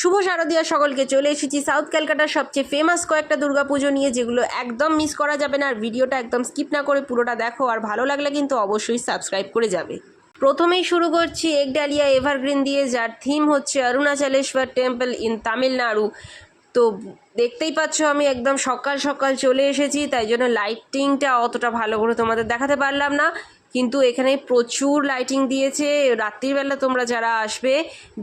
শুভ শারদীয়া সকলকে চলে এসেছি। সাউথ ক্যালকাটার সবচেয়ে ফেমাস কয়েকটা দুর্গাপুজো নিয়ে যেগুলো একদম মিস করা যাবে না, আর ভিডিওটা একদম স্কিপ না করে পুরোটা দেখো, আর ভালো লাগলে কিন্তু অবশ্যই সাবস্ক্রাইব করে যাবে। প্রথমেই শুরু করছি একডালিয়া এভারগ্রিন দিয়ে, যার থিম হচ্ছে অরুণাচলেশ্বর টেম্পল ইন তামিলনাড়ু তো দেখতেই পাচ্ছ আমি একদম সকাল সকাল চলে এসেছি, তাই জন্য লাইটিংটা অতটা ভালো করে তোমাদের দেখাতে পারলাম না। কিন্তু এখানে প্রচুর লাইটিং দিয়েছে। রাত্রিবেলা তোমরা যারা আসবে,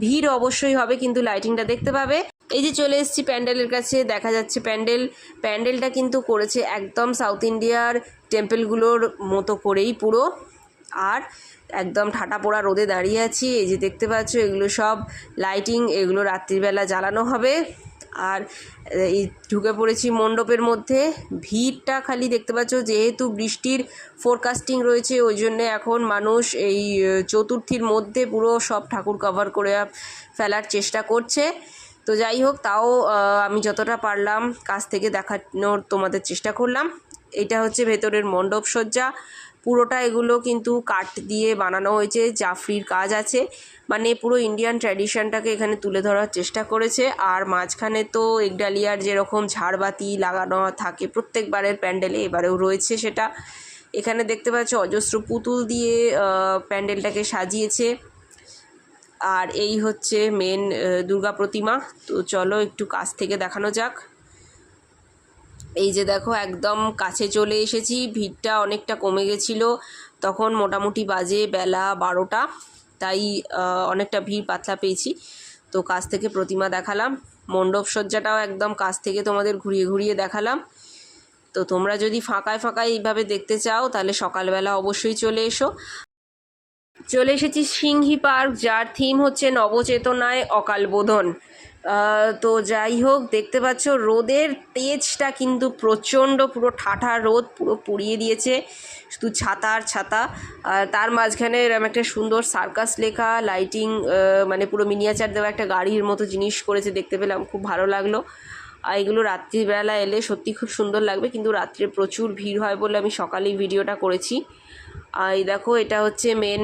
ভিড় অবশ্যই হবে, কিন্তু লাইটিংটা দেখতে পাবে। এই যে চলে এসেছি প্যান্ডেলের কাছে, দেখা যাচ্ছে প্যান্ডেল। প্যান্ডেলটা কিন্তু করেছে একদম সাউথ ইন্ডিয়ার টেম্পলগুলোর মতো করেই পুরো। আর একদম ঠাটা পোড়া রোদে দাঁড়িয়ে আছি। এই যে দেখতে পাচ্ছ, এগুলো সব লাইটিং এগুলো রাত্রিবেলা জ্বালানো হবে। আর, এই ঢুকে পড়েছি মণ্ডপের মধ্যে। ভিড়টা খালি দেখতে পাচ্ছ, যেহেতু বৃষ্টির ফোরকাস্টিং রয়েছে, ওই জন্যে এখন মানুষ এই চতুর্থীর মধ্যে পুরো সব ঠাকুর কভার করে ফেলার চেষ্টা করছে। তো যাই হোক, তাও আমি যতটা পারলাম কাছ থেকে দেখানোর তোমাদের চেষ্টা করলাম। এটা হচ্ছে ভেতরের মণ্ডপ সজ্জা পুরোটা এগুলো কিন্তু কাঠ দিয়ে বানানো হয়েছে, জাফরির কাজ আছে। মানে পুরো ইন্ডিয়ান ট্র্যাডিশনটাকে এখানে তুলে ধরার চেষ্টা করেছে। আর মাঝখানে তো একডালিয়ার যেরকম ঝাড়বাতি লাগানো থাকে প্রত্যেকবারের প্যান্ডেলে, এবারেও রয়েছে সেটা। এখানে দেখতে পাচ্ছ অজস্র পুতুল দিয়ে প্যান্ডেলটাকে সাজিয়েছে। আর এই হচ্ছে মেন দুর্গা প্রতিমা। তো চলো একটু কাছ থেকে দেখানো যাক। এই যে দেখো একদম কাছে চলে এসেছি। ভিড়টা অনেকটা কমে গেছিল। তখন মোটামুটি বাজে বেলা বারোটা। তাই অনেকটা ভিড় পাতলা পেয়েছি। তো কাছ থেকে প্রতিমা দেখালাম। মণ্ডপ সজ্জাটাও একদম কাছ থেকে তোমাদের ঘুরিয়ে ঘুরিয়ে দেখালাম। তো তোমরা যদি ফাঁকায় ফাঁকায় এইভাবে দেখতে চাও তাহলে সকালবেলা অবশ্যই চলে এসো। চলে এসেছি সিংহি পার্ক। যার থিম হচ্ছে নবচেতনায় অকাল বোধন আহ, তো যাই হোক, দেখতে পাচ্ছ রোদের তেজটা কিন্তু প্রচণ্ড, পুরো ঠাঠা রোদ পুরো পুড়িয়ে দিয়েছে। শুধু ছাতা আর ছাতা। আর তার মাঝখানে এরম একটা সুন্দর সার্কাস লেখা, লাইটিং মানে পুরো মিনিয়েচার দেওয়া একটা গাড়ির মতো জিনিস করেছে, দেখতে পেলাম, খুব ভালো লাগল। আর এগুলো রাত্রিবেলা এলে সত্যি খুব সুন্দর লাগবে, কিন্তু রাত্রে প্রচুর ভিড় হয় বলে আমি সকালেই ভিডিওটা করেছি। আর দেখো, এটা হচ্ছে মেন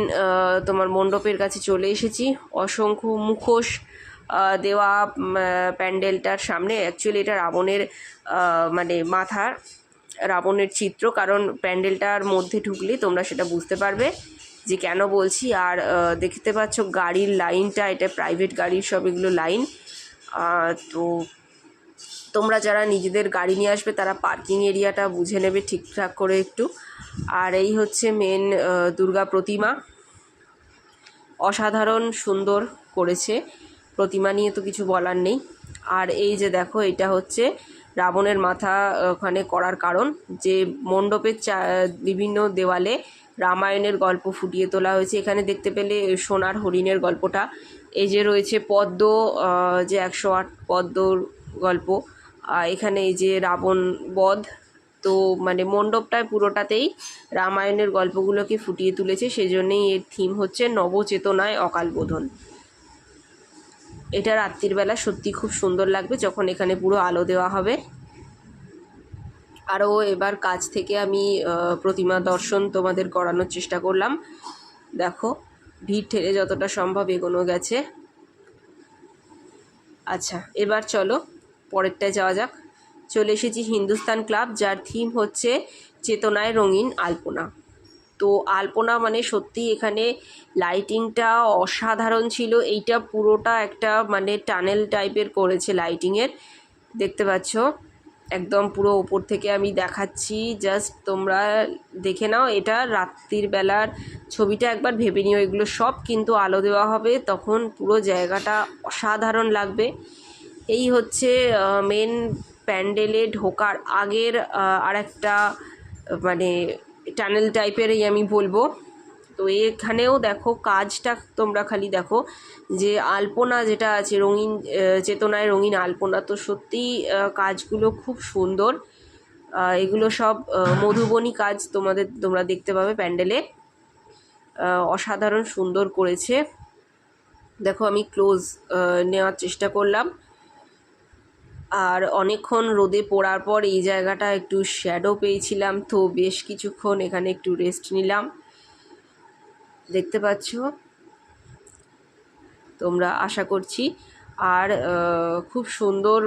তোমার মণ্ডপের কাছে চলে এসেছি। অসংখ্য মুখোশ দেওয়া প্যান্ডেলটার সামনে অ্যাকচুয়ালি এটা রাবণের মানে মাথার, রাবণের চিত্র, কারণ প্যান্ডেলটার মধ্যে ঢুকলে তোমরা সেটা বুঝতে পারবে যে কেন বলছি। আর দেখতে পাচ্ছ গাড়ির লাইনটা, এটা প্রাইভেট গাড়ির সব এগুলো লাইন। তো তোমরা যারা নিজেদের গাড়ি নিয়ে আসবে, তারা পার্কিং এরিয়াটা বুঝে নেবে ঠিকঠাক করে একটু। আর এই হচ্ছে মেন দুর্গা প্রতিমা। অসাধারণ সুন্দর করেছে। প্রতিমা নিয়ে তো কিছু বলার নেই। আর এই যে দেখো, এটা হচ্ছে রাবণের মাথা ওখানে করার কারণ। যে মণ্ডপের চা, বিভিন্ন দেওয়ালে রামায়ণের গল্প ফুটিয়ে তোলা হয়েছে। এখানে দেখতে পেলে সোনার হরিণের গল্পটা। এই যে রয়েছে পদ্ম যে একশো আট পদ্মর গল্প। এখানে এই যে রাবণ বধ। তো মানে মণ্ডপটায় পুরোটাতেই রামায়ণের গল্পগুলোকে ফুটিয়ে তুলেছে। সেই জন্যেই এর থিম হচ্ছে নবচেতনায় অকাল বোধন এটা রাত্রির বেলা সত্যি খুব সুন্দর লাগবে যখন এখানে পুরো আলো দেওয়া হবে। আরও এবার কাছ থেকে আমি প্রতিমা দর্শন তোমাদের করানোর চেষ্টা করলাম। দেখো, ভিড় ঠেলে যতটা সম্ভব এগোনো গেছে। আচ্ছা এবার চলো, পরেরটায় যাওয়া যাক। চলে এসেছি হিন্দুস্তান ক্লাব, যার থিম হচ্ছে চেতনায় রঙিন আলপনা। তো আলপনা মানে সত্যি এখানে লাইটিংটা অসাধারণ ছিল। এইটা পুরোটা একটা মানে টানেল টাইপের করেছে লাইটিংয়ের দেখতে পাচ্ছ? একদম পুরো ওপর থেকে আমি দেখাচ্ছি। জাস্ট তোমরা দেখে নাও, এটা রাত্রির বেলার ছবিটা একবার ভেবে নিও। এগুলো সব কিন্তু আলো দেওয়া হবে। তখন পুরো জায়গাটা অসাধারণ লাগবে। এই হচ্ছে মেন প্যান্ডেলে ঢোকার আগের আর একটা মানে টানেল টাইপেরই আমি বলব। তো এখানেও দেখো কাজটা তোমরা খালি দেখো যে আলপনা যেটা আছে রঙিন চেতনায় রঙিন আলপনা তো সত্যিই আহ, কাজগুলো খুব সুন্দর। এগুলো সব মধুবনী কাজ তোমাদের তোমরা দেখতে পাবে প্যান্ডেলে। অসাধারণ সুন্দর করেছে। দেখো আমি ক্লোজ নেওয়ার চেষ্টা করলাম। আর অনেকক্ষণ রোদে পড়ার পর এই জায়গাটা একটু শ্যাডো পেয়েছিলাম, তো বেশ কিছুক্ষণ এখানে একটু রেস্ট নিলাম। দেখতে পাচ্ছ? তোমরা আশা করছি। আর খুব সুন্দর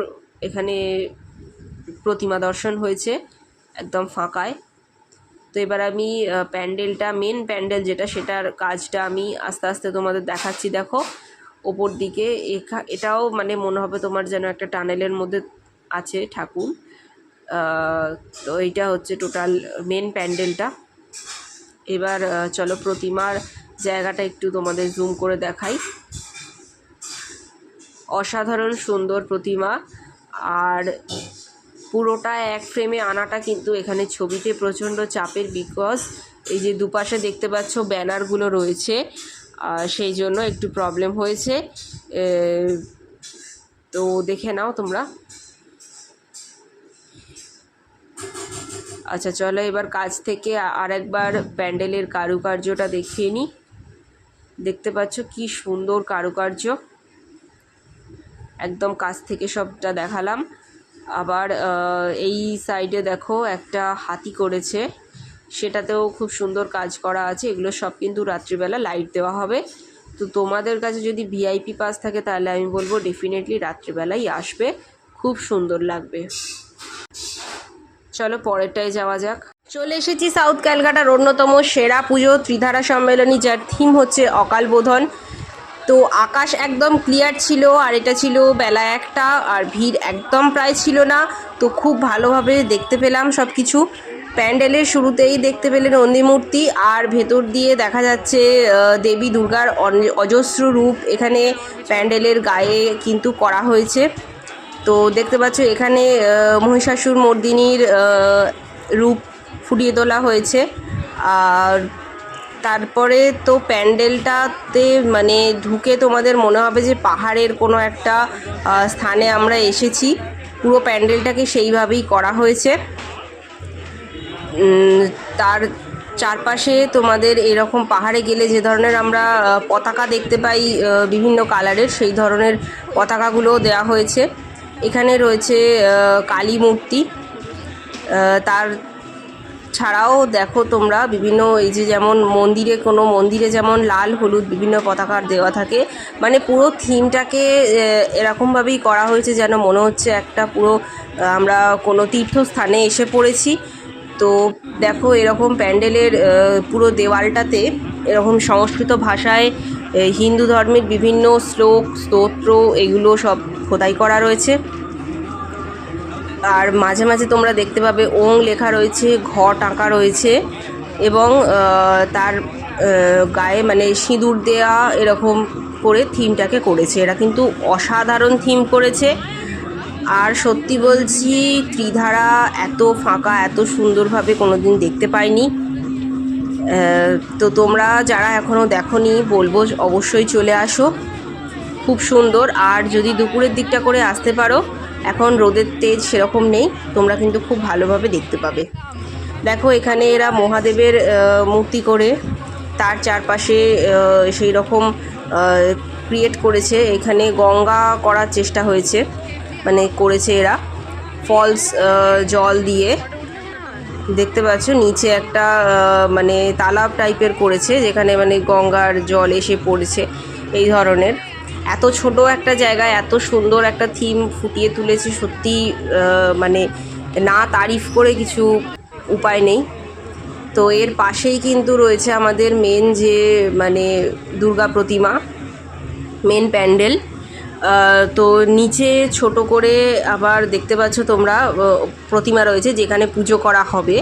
এখানে প্রতিমা দর্শন হয়েছে, একদম ফাঁকায়। তো এবার আমি প্যান্ডেলটা মেন প্যান্ডেল যেটা, সেটার কাজটা আমি আস্তে আস্তে তোমাদের দেখাচ্ছি। দেখো ওপর দিকে, এখা, এটাও মানে মনে হবে তোমার যেন একটা টানেলের মধ্যে আছে ঠাকুর। তো এইটা হচ্ছে টোটাল মেন প্যান্ডেলটা। এবার চলো প্রতিমার জায়গাটা একটু তোমাদের জুম করে দেখাই। অসাধারণ সুন্দর প্রতিমা। আর পুরোটা এক ফ্রেমে আনাটা কিন্তু এখানে ছবিতে প্রচণ্ড চাপের বিকজ এই যে দুপাশে দেখতে পাচ্ছ ব্যানারগুলো রয়েছে। সেই জন্য একটু প্রবলেম হয়েছে। তো দেখে নাও তোমরা। আচ্ছা চলো এবার কাজ থেকে আরেকবার প্যান্ডেলের কারুকার্যটা দেখিয়ে নিই দেখতে পাচ্ছ কি সুন্দর কারুকার্য। একদম কাছ থেকে সবটা দেখালাম। আবার এই সাইডে দেখো একটা হাতি করেছে। সেটাতেও খুব সুন্দর কাজ করা আছে। এগুলো সব কিন্তু রাত্রিবেলা লাইট দেওয়া হবে। তো তোমাদের কাছে যদি ভিআইপি পাস থাকে, তাহলে আমি বলব ডেফিনেটলি রাত্রিবেলাই আসবে। খুব সুন্দর লাগবে। চলো পরেরটায় যাওয়া যাক। চলে এসেছি সাউথ ক্যালকাটার অন্যতম সেরা পুজো ত্রিধারা সম্মেলনী, যার থিম হচ্ছে অকাল বোধন। তো আকাশ একদম ক্লিয়ার ছিল, আর এটা ছিল বেলা একটা, আর ভিড় একদম প্রায় ছিল না। তো খুব ভালোভাবে দেখতে পেলাম সব কিছু প্যান্ডেলের শুরুতেই দেখতে পেলেন নন্দী মূর্তি আর ভেতর দিয়ে দেখা যাচ্ছে দেবী দুর্গার অজস্র রূপ এখানে প্যান্ডেলের গায়ে কিন্তু করা হয়েছে। তো দেখতে পাচ্ছ এখানে মহিষাসুর মর্দিনীর রূপ ফুটিয়ে তোলা হয়েছে। আর তারপরে তো প্যান্ডেলটাতে মানে ঢুকে তোমাদের মনে হবে যে পাহাড়ের কোনো একটা স্থানে আমরা এসেছি। পুরো প্যান্ডেলটাকে সেইভাবেই করা হয়েছে। তার চারপাশে তোমাদের এরকম পাহাড়ে গেলে যে ধরনের আমরা পতাকা দেখতে পাই বিভিন্ন কালারের, সেই ধরনের পতাকাগুলোও দেওয়া হয়েছে। এখানে রয়েছে কালী মূর্তি। তার ছাড়াও দেখো তোমরা, বিভিন্ন এই যে যেমন মন্দিরে, কোনো মন্দিরে যেমন লাল, হলুদ বিভিন্ন পতাকার দেওয়া থাকে। মানে পুরো থিমটাকে এরকমভাবেই করা হয়েছে যেন মনে হচ্ছে একটা পুরো আমরা কোনো তীর্থস্থানে এসে পড়েছি। তো দেখো এরকম প্যান্ডেলের পুরো দেওয়ালটাতে এরকম সংস্কৃত ভাষায় হিন্দু ধর্মের বিভিন্ন শ্লোক, স্তোত্র এগুলো সব খোদাই করা রয়েছে। আর মাঝে মাঝে তোমরা দেখতে পাবে ওং লেখা রয়েছে, ঘ টাঁকা রয়েছে এবং তার গায়ে মানে সিঁদুর দেয়া এরকম করে থিমটাকে করেছে। এরা কিন্তু অসাধারণ থিম করেছে। আর সত্যি বলছি, ত্রিধারা এত ফাঁকা, এত সুন্দরভাবে কোনোদিন দেখতে পাইনি। তো তোমরা যারা এখনও দেখোনি, বলব অবশ্যই চলে আসো। খুব সুন্দর। আর যদি দুপুরের দিকটা করে আসতে পারো, এখন রোদের তেজ সেরকম নেই, তোমরা কিন্তু খুব ভালোভাবে দেখতে পাবে। দেখো, এখানে এরা মহাদেবের মূর্তি করে, তার চারপাশে সেই রকম ক্রিয়েট করেছে। এখানে গঙ্গা করার চেষ্টা হয়েছে। মানে করেছে এরা। ফলস জল দিয়ে। দেখতে পাচ্ছ, নিচে একটা মানে তালাব টাইপের করেছে, যেখানে মানে গঙ্গার জল এসে পড়েছে, এই ধরনের। এত ছোট একটা জায়গায় এত সুন্দর একটা থিম ফুটিয়ে তুলেছে, সত্যি মানে না তারিফ করে কিছু উপায় নেই। তো এর পাশেই কিন্তু রয়েছে আমাদের মেন যে মানে দুর্গা প্রতিমা মেন প্যান্ডেল। তো নিচে ছোট করে আবার দেখতে পাচ্ছ তোমরা প্রতিমা রয়েছে যেখানে পুজো করা হবে।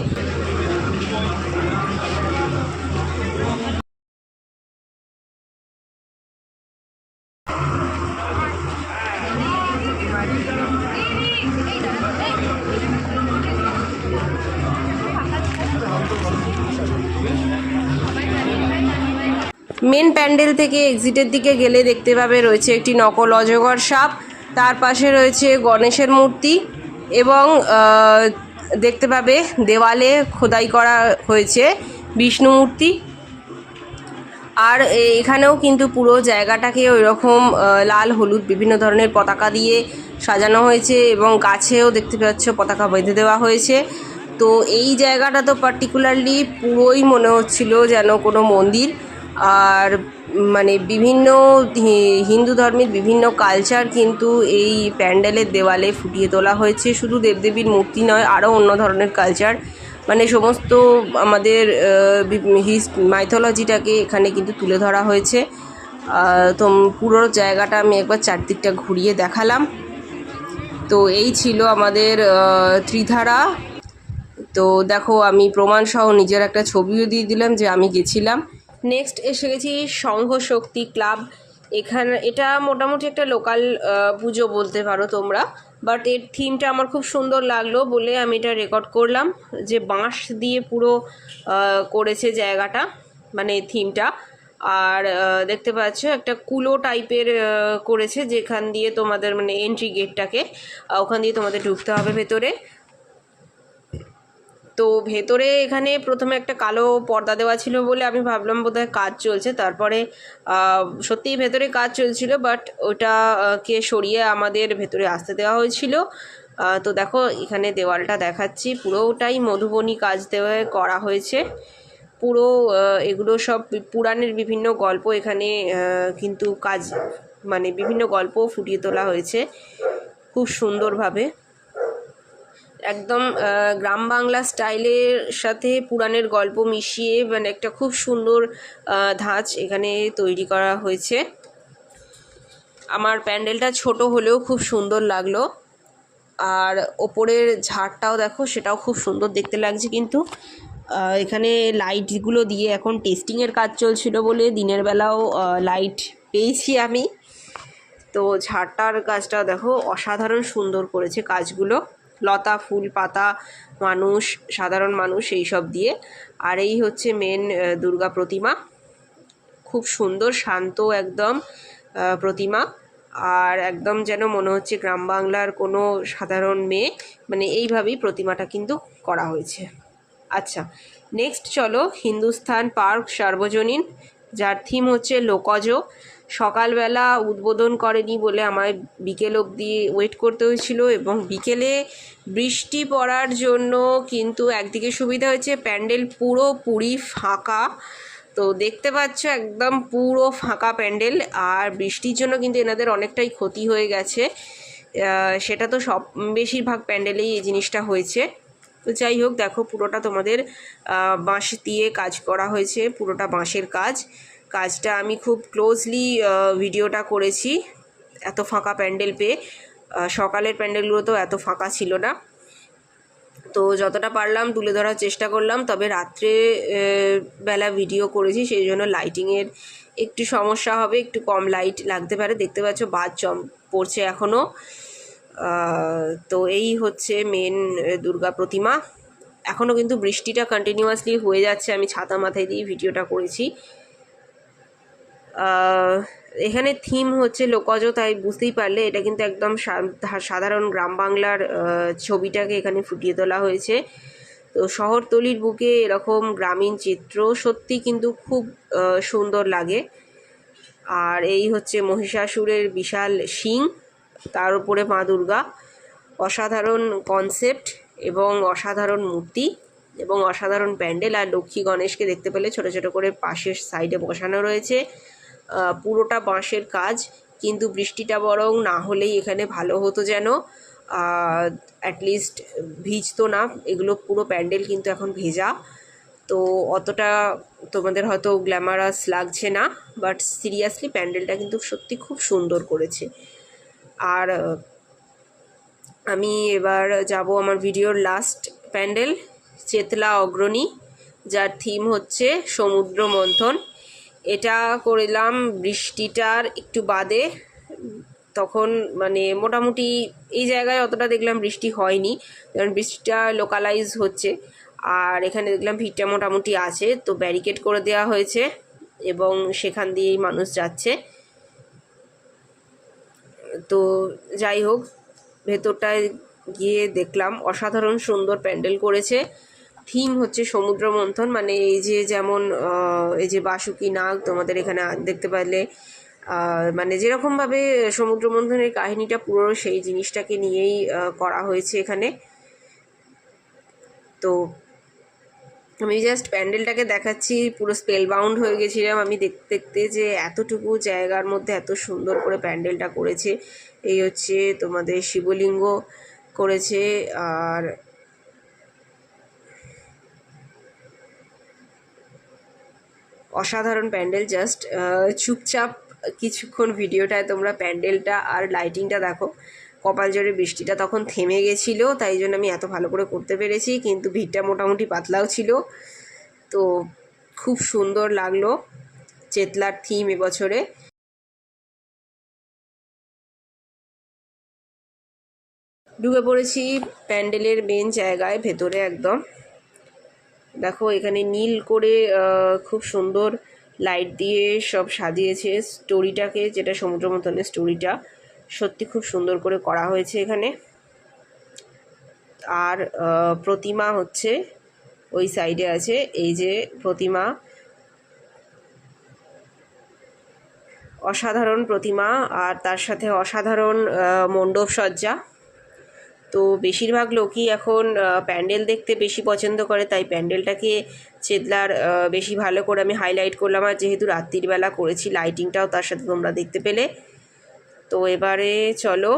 প্যান্ডেল থেকে এক্সিটের দিকে গেলে দেখতে পাবে রয়েছে একটি নকল অজগর সাপ। তার পাশে রয়েছে গণেশের মূর্তি এবং দেখতে পাবে দেওয়ালে খোদাই করা হয়েছে বিষ্ণু মূর্তি। আর এখানেও কিন্তু পুরো জায়গাটাকে ওই রকম লাল, হলুদ, বিভিন্ন ধরনের পতাকা দিয়ে সাজানো হয়েছে এবং গাছেও দেখতে পাচ্ছ পতাকা বেঁধে দেওয়া হয়েছে। তো এই জায়গাটা তো পার্টিকুলারলি পুরোই মনে হচ্ছিল যেন কোনো মন্দির। আর মানে বিভিন্ন হিন্দু ধর্মের বিভিন্ন কালচার কিন্তু এই প্যান্ডেলের দেওয়ালে ফুটিয়ে তোলা হয়েছে। শুধু দেবদেবীর মূর্তি নয়, আরও অন্য ধরনের কালচার মানে সমস্ত আমাদের হিস মাইথোলজিটাকে এখানে কিন্তু তুলে ধরা হয়েছে। তো পুরো জায়গাটা আমি একবার চারদিকটা ঘুরিয়ে দেখালাম। তো এই ছিল আমাদের ত্রিধারা। তো দেখো, আমি প্রমাণ সহ নিজের একটা ছবিও দিয়ে দিলাম যে আমি গেছিলাম। নেক্সট এসে গেছি সংঘ শক্তি ক্লাব। এখানে, এটা মোটামুটি একটা লোকাল পুজো বলতে পারো তোমরা। বাট এর থিমটা আমার খুব সুন্দর লাগল বলে আমি এটা রেকর্ড করলাম যে বাঁশ দিয়ে পুরো করেছে জায়গাটা মানে থিমটা আর দেখতে পাচ্ছ একটা কুলো টাইপের করেছে যেখান দিয়ে তোমাদের মানে এন্ট্রি গেটটাকে ওখান দিয়ে তোমাদের ঢুকতে হবে ভেতরে। তো ভেতরে এখানে প্রথমে একটা কালো পর্দা দেওয়া ছিল বলে আমি ভাবলাম বোধহয় কাজ চলছে। তারপরে সত্যিই ভেতরে কাজ চলছিল বাট ওটা আহ, কে সরিয়ে আমাদের ভেতরে আসতে দেওয়া হয়েছিল। তো দেখো এখানে দেওয়ালটা দেখাচ্ছি। পুরোটাই মধুবনী কাজ দেওয়া করা হয়েছে। পুরো এগুলো সব পুরাণের বিভিন্ন গল্প এখানে কিন্তু কাজ মানে বিভিন্ন গল্প ফুটিয়ে তোলা হয়েছে। খুব সুন্দরভাবে। একদম গ্রাম বাংলা স্টাইলের সাথে পুরাণের গল্প মিশিয়ে মানে একটা খুব সুন্দর ধাঁচ এখানে তৈরি করা হয়েছে। আমার প্যান্ডেলটা ছোট হলেও খুব সুন্দর লাগল। আর ওপরের ঝাড়টাও দেখো, সেটাও খুব সুন্দর দেখতে লাগছে কিন্তু। এখানে লাইটগুলো দিয়ে এখন টেস্টিংয়ের কাজ চলছিল বলে দিনের বেলাও লাইট পেয়েছি আমি। তো ঝাড়টার কাজটা দেখো, অসাধারণ সুন্দর করেছে কাজগুলো। লতা, ফুল, পাতা, মানুষ, সাধারণ মানুষ এই সব দিয়ে। আর এই হচ্ছে মেন দুর্গা প্রতিমা। খুব সুন্দর, শান্ত একদম প্রতিমা। আর একদম যেন মনে হচ্ছে গ্রাম বাংলার কোনো সাধারণ মেয়ে। মানে এইভাবেই প্রতিমাটা কিন্তু করা হয়েছে। আচ্ছা নেক্সট চলো, হিন্দুস্থান পার্ক, সার্বজনীন। যার থিম হচ্ছে লোকজ। সকালবেলা উদ্বোধন করেনি বলে আমায় বিকেল অবধি ওয়েট করতে হয়েছিল এবং বিকেলে বৃষ্টি পড়ার জন্য কিন্তু একদিকে সুবিধা হয়েছে, প্যান্ডেল পুরোপুরি ফাঁকা। তো দেখতে পাচ্ছ একদম পুরো ফাঁকা প্যান্ডেল আর বৃষ্টির জন্য কিন্তু এনাদের অনেকটাই ক্ষতি হয়ে গেছে। সেটা তো সব, বেশিরভাগ প্যান্ডেলেই এই জিনিসটা হয়েছে। তো যাই হোক, দেখো পুরোটা তোমাদের বাঁশ দিয়ে কাজ করা হয়েছে, পুরোটা বাঁশের কাজ। কাজটা আমি খুব ক্লোজলি ভিডিওটা করেছি, এত ফাঁকা প্যান্ডেল পেয়ে। সকালের প্যান্ডেলগুলো তো এত ফাঁকা ছিল না। তো যতটা পারলাম তুলে ধরার চেষ্টা করলাম, তবে রাত্রে বেলা ভিডিও করেছি, সেই জন্য লাইটিংয়ের একটু সমস্যা হবে, একটু কম লাইট লাগতে পারে। দেখতে পাচ্ছ বাদ চম, পড়ছে এখনও তো এই হচ্ছে মেন দুর্গা প্রতিমা। এখনও কিন্তু বৃষ্টিটা কন্টিনিউয়াসলি হয়ে যাচ্ছে, আমি ছাতা মাথায় দিয়ে ভিডিওটা করেছি। এখানে থিম হচ্ছে লোকজ, তাই বুঝতেই পারলে এটা কিন্তু একদম সাধারণ গ্রাম বাংলার ছবিটাকে এখানে ফুটিয়ে তোলা হয়েছে। তো শহরতলির বুকে এরকম গ্রামীণ চিত্র সত্যি কিন্তু খুব সুন্দর লাগে। আর এই হচ্ছে মহিষাসুরের বিশাল শিং। তার উপরে মা দুর্গা। অসাধারণ কনসেপ্ট এবং অসাধারণ মূর্তি এবং অসাধারণ প্যান্ডেল। আর লক্ষ্মী গণেশকে দেখতে পেলে ছোট ছোট করে পাশের সাইডে বসানো রয়েছে। পুরোটা বাঁশের কাজ, কিন্তু বৃষ্টিটা বরং না হলেই এখানে ভালো হতো যেন। অ্যাটলিস্ট ভিজতো না। এগুলো পুরো প্যান্ডেল কিন্তু এখন ভেজা। তো অতটা তোমাদের হয়তো গ্ল্যামারাস লাগছে না বাট সিরিয়াসলি প্যান্ডেলটা কিন্তু সত্যি খুব সুন্দর করেছে। আর আমি এবার যাব আমার ভিডিওর লাস্ট প্যান্ডেল, চেতলা অগ্রণী, যার থিম হচ্ছে সমুদ্র মন্থন। এটা করলাম বৃষ্টিটার একটু বাদে, তখন মানে মোটামুটি এই জায়গায় অতটা দেখলাম বৃষ্টি হয়নি, কারণ বৃষ্টিটা লোকালাইজ হচ্ছে। আর এখানে দেখলাম ভিড়টা মোটামুটি আছে, তো ব্যারিকেড করে দেওয়া হয়েছে এবং সেখান দিয়েই মানুষ যাচ্ছে। তো যাই হোক, ভেতরটায় গিয়ে দেখলাম, অসাধারণ সুন্দর প্যান্ডেল করেছে। থিম হচ্ছে সমুদ্র মন্থন মানে এই যে যেমন এই যে বাসুকি নাগ তোমাদের এখানে দেখতে পারলে মানে যেরকমভাবে সমুদ্র মন্থনের কাহিনীটা পুরো সেই জিনিসটাকে নিয়েই করা হয়েছে এখানে। তো আমি জাস্ট প্যান্ডেলটাকে দেখাচ্ছি, পুরো স্পেল বাউন্ড হয়ে গেছিলাম। আমি দেখতে দেখতে যে এতটুকু জায়গার মধ্যে এত সুন্দর করে প্যান্ডেলটা করেছে। এই হচ্ছে তোমাদের শিবলিঙ্গ করেছে, আর অসাধারণ প্যান্ডেল। জাস্ট চুপচাপ কিছুক্ষণ ভিডিওটায় তোমরা প্যান্ডেলটা আর লাইটিংটা দেখো। কপাল জোরে বৃষ্টিটা তখন থেমে গেছিল, তাই জন্য আমি এত ভালো করে করতে পেরেছি, কিন্তু ভিড়টা মোটামুটি পাতলাও ছিল। তো খুব সুন্দর লাগল চেতলার থিম এবছরে। ঢুকে পড়েছি প্যান্ডেলের মেন জায়গায়, ভেতরে একদম। দেখো, এখানে নীল করে খুব সুন্দর লাইট দিয়ে সব সাজিয়েছে। স্টোরিটাকে যেটা সমুদ্র মতনের স্টোরিটা সত্যি খুব সুন্দর করে করা হয়েছে এখানে। আর প্রতিমা হচ্ছে ওই সাইডে আছে, এই যে প্রতিমা। অসাধারণ প্রতিমা, আর তার সাথে অসাধারণ মণ্ডপ সজ্জা। তো বেশিরভাগ লোকই এখন প্যান্ডেল দেখতে বেশি পছন্দ করে, তাই প্যান্ডেলটাকে চেতলার বেশি ভালো করে আমি হাইলাইট করলাম। আর যেহেতু রাত্রিবেলা করেছি লাইটিংটাও তার সাথে তোমরা দেখতে পেলে। তো এবারে চলো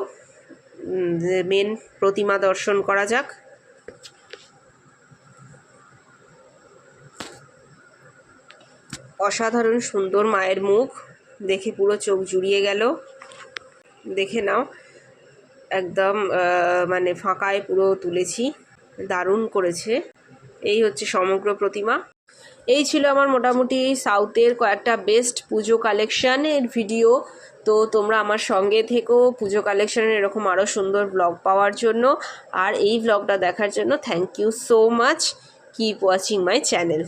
মেন প্রতিমা দর্শন করা যাক। অসাধারণ সুন্দর মায়ের মুখ, দেখে পুরো চোখ জুড়িয়ে গেল। দেখে নাও, একদম মানে ফাঁকায় পুরো তুলেছি, দারুণ করেছে। এই হচ্ছে সমগ্র প্রতিমা। এই ছিল আমার মোটামুটি সাউথের কয়েকটা বেস্ট পুজো কালেকশানের ভিডিও। তো তোমরা আমার সঙ্গে থেকেও পুজো কালেকশানের এরকম আরও সুন্দর ব্লগ পাওয়ার জন্য। আর এই ব্লগটা দেখার জন্য thank you so much keep watching my channel